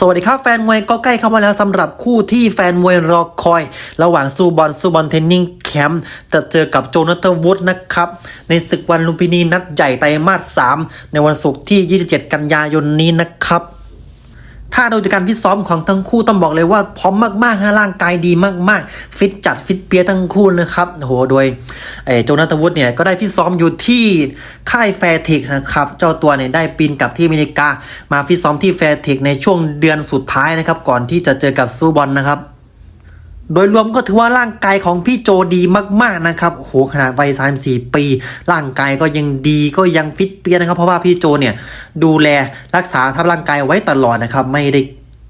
สวัสดีครับแฟนมวยก็ใกล้เข้ามาแล้วสำหรับคู่ที่แฟนมวยรอคอย ระหว่างซูบอลซูบอลเทนนิ่งแคมป์จะเจอกับโจนาธานวุฒนะครับ ในศึกวันลุมพินีนัดใหญ่ไตรมาส3ในวันศุกร์ที่ 27 กันยายนนี้นะครับ ถ้าดูจากการฟิตซ้อมของทั้งคู่ต้องบอกเลยว่าพร้อมมากๆฮะร่างกายดีมาก ๆ ฟิตจัดฟิตเปียทั้งคู่นะครับโหโดยไอ้โจนาธานวูดเนี่ยก็ได้ฟิตซ้อมอยู่ที่ค่ายแฟร์เทคนะครับเจ้าตัวเนี่ยได้ปีนกลับที่อเมริกา มาฟิตซ้อมที่แฟร์เทคในช่วงเดือนสุดท้ายนะครับก่อนที่จะเจอกับซูบอลนะครับ โดยรวมก็ถือว่าร่างกายของพี่โจดีมากๆนะครับ โอ้โหขนาดวัย 34 ปี ร่างกายก็ยังดีก็ยังฟิตเปี้ยนะครับ เพราะว่าพี่โจเนี่ยดูแลรักษาทัพร่างกายไว้ตลอดนะครับ ไม่ได้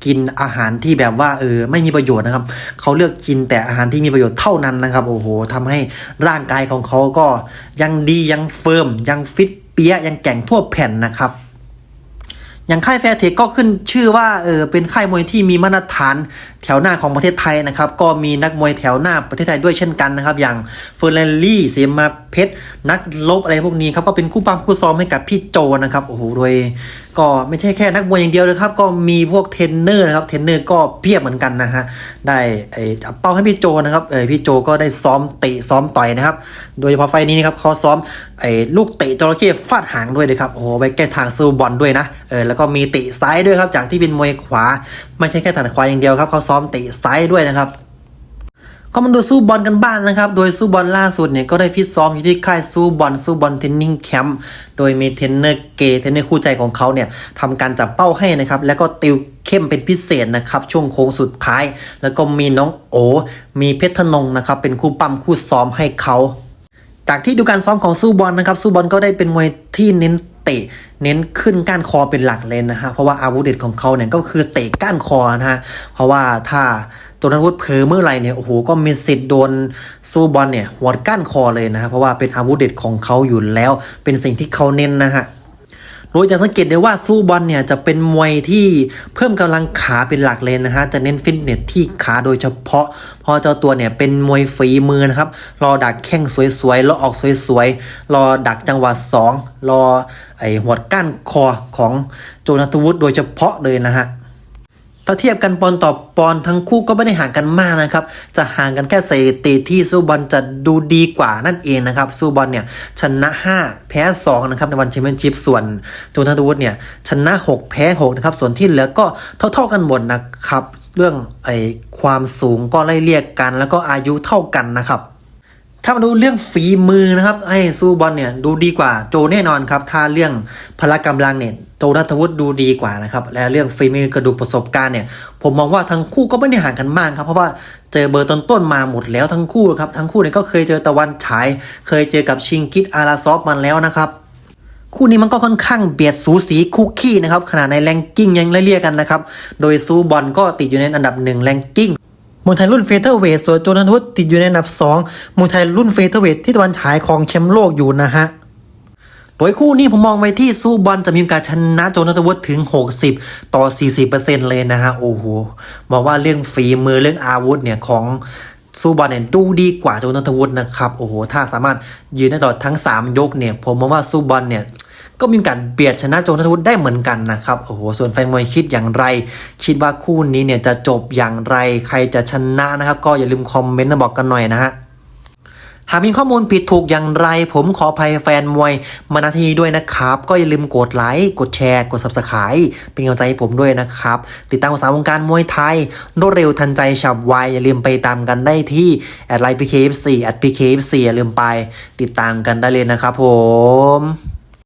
กินอาหารที่แบบว่าเออไม่มีประโยชน์นะครับ เขาเลือกกินแต่อาหารที่มีประโยชน์เท่านั้นนะครับ โอ้โหทำให้ร่างกายของเขาก็ยังดียังเฟิร์มยังฟิตเปี้ยยังแก่งทั่วแผ่นนะครับ อย่างค่ายแฟร์เทคก็ขึ้นชื่อว่าเออเป็นค่ายมวยที่มีมาตรฐานแถวหน้าของประเทศไทยนะครับก็มีนักมวยแถวหน้าประเทศไทยด้วยเช่นกันนะครับ อย่างเฟอร์เรนลี่เซมาเพชรนักลบอะไรพวกนี้ครับก็เป็นคู่ปั้มคู่ซ้อมให้กับพี่โจนะครับโอ้โหโดย ก็ไม่ใช่แค่นักมวยอย่างเดียวเลยครับ ก็มีพวกเทรนเนอร์นะครับ เทรนเนอร์ก็เพียบเหมือนกันนะฮะ ได้ไอ้จับเป้าให้พี่โจนะครับเออพี่โจก็ได้ซ้อมเตะซ้อมต่อยนะครับ โดยเฉพาะไฟล์นี้นะครับเขาซ้อมไอ้ลูกเตะจระเข้ฟาดหางด้วยนะครับ โอ้โห ไปแก้ทางสู้บอลด้วยนะ เออ แล้วก็มีเตะซ้ายด้วยครับ จากที่เป็นมวยขวา ไม่ใช่แค่ถัดขวาอย่างเดียวครับ เขาซ้อมเตะซ้ายด้วยนะครับ ก็มาดูสู้บอลกันบ้างนะครับ โดยสู้บอลล่าสุดเนี่ยก็ได้ฟิตซ้อมอยู่ที่ค่ายสู้บอลสู้บอลเทนนิ่งแคมป์ โดยมีเทรนเนอร์เกย์เทรนเนอร์คู่ใจของเขาเนี่ยทำการจับเป้าให้นะครับ แล้วก็ติวเข้มเป็นพิเศษนะครับ ช่วงโค้งสุดท้าย แล้วก็มีน้องโอ มีเพชรธนงนะครับ เป็นคู่ปั้มคู่ซ้อมให้เขา จากที่ดูการซ้อมของสู้บอลนะครับสู้บอลก็ได้เป็นมวยที่เน้น เตะเน้นขึ้นก้านคอเป็นหลักเลยนะฮะเพราะว่าอาวุธเด็ดของเขาเนี่ยก็คือเตะก้านคอนะฮะเพราะว่าถ้าตัวนักวุธเพลเมื่อไรเนี่ยโอ้โหก็มีสิทธิ์โดนสู้บอลเนี่ยหัวดก้านคอเลยนะฮะเพราะว่าเป็นอาวุธเด็ดของเขาอยู่แล้ว เป็นสิ่งที่เขาเน้นนะฮะ โดยจะสังเกตได้ว่าสู้บอลเนี่ยจะเป็นมวยที่เพิ่มกำลังขาเป็นหลักเลยนะฮะจะเน้นฟิตเนสที่ขาโดยเฉพาะ พอเจ้าตัวเนี่ยเป็นมวยฝีมือนะครับ รอดักแข้งสวยๆรอออกสวยๆ รอดักจังหวะสองรอไอหัวดก้านคอของโจนาทวุฒิโดยเฉพาะเลยนะฮะ ถ้าเทียบกันปอนต่อปอนทั้งคู่ก็ไม่ได้ห่างกันมากนะครับ จะห่างกันแค่สถิติที่ซูบอลจะดูดีกว่านั่นเองนะครับซูบอลเนี่ยชนะ 5 แพ้ 2 นะครับในวันแชมเปี้ยนชิพส่วนตูนทันวุฒิเนี่ยชนะ 6 แพ้ 6 นะครับ ส่วนที่เหลือก็เท่าๆกันหมดนะครับ เรื่องไอความสูงก็ไล่เรียกกัน แล้วก็อายุเท่ากันนะครับ ถ้ามาดูเรื่องฝีมือนะครับไอ้ซูบอลเนี่ยดูดีกว่าโจแน่นอนครับ ถ้าเรื่องพละกำลังเนี่ยโจนัทวุฒิดูดีกว่านะครับ และเรื่องฝีมือกระดูกประสบการณ์เนี่ย ผมมองว่าทั้งคู่ก็ไม่ได้ห่างกันมากครับ เพราะว่าเจอเบอร์ต้นๆมาหมดแล้วทั้งคู่ครับ ทั้งคู่เนี่ยก็เคยเจอตะวันฉาย เคยเจอกับชิงกิตอาราซอฟมาแล้วนะครับคู่นี้มันก็ค่อนข้างเบียดสูสีคุกกี้นะครับขนาดในแรงกิ้งยังไล่เรียกกันนะครับ โดยซูบอลก็ติดอยู่ในอันดับหนึ่งแรงกิ้ง มวยไทยรุ่นเฟเธอร์เวทส่วนโจนันทวุฒิติดอยู่ในอันดับ2มวยไทยรุ่นเฟเธอร์เวทที่ตะวันฉายของแชมป์โลกอยู่นะฮะโดยคู่นี้ผมมองไปที่ซูบอลจะมีกาสชนะโจนันทวุฒิถึง 60 ต่อ 40%เลยนะฮะโอ้โหบอกว่าเรื่องฝีมือเรื่องอาวุธเนี่ยของซูบอลเนี่ยดูดีกว่าโจนันทวุฒินะครับโอ้โหถ้าสามารถยืนได้ตลอดทั้ง 3 ยกเนี่ย ผมมองว่าซูบอลเนี่ย ก็มีการเบียดชนะโจนัทวุฒิได้เหมือนกันนะครับโอ้โหส่วนแฟนมวยคิดอย่างไร คิดว่าคู่นี้เนี่ยจะจบอย่างไรใครจะชนะนะครับ ก็อย่าลืมคอมเมนต์มาบอกกันหน่อยนะฮะหากมีข้อมูลผิดถูกอย่างไร ผมขออภัยแฟนมวยมานาทีด้วยนะครับ ก็อย่าลืมกดไลค์ กดแชร์ กด subscribe เป็นกำลังใจให้ผมด้วยนะครับ ติดตามข่าวสารวงการมวยไทยรวดเร็วทันใจฉับไว อย่าลืมไปตามกันได้ที่แอดไลน์ PKF4 แอด PKF4 อย่าลืมไป ติดตามกันได้เลยนะครับผม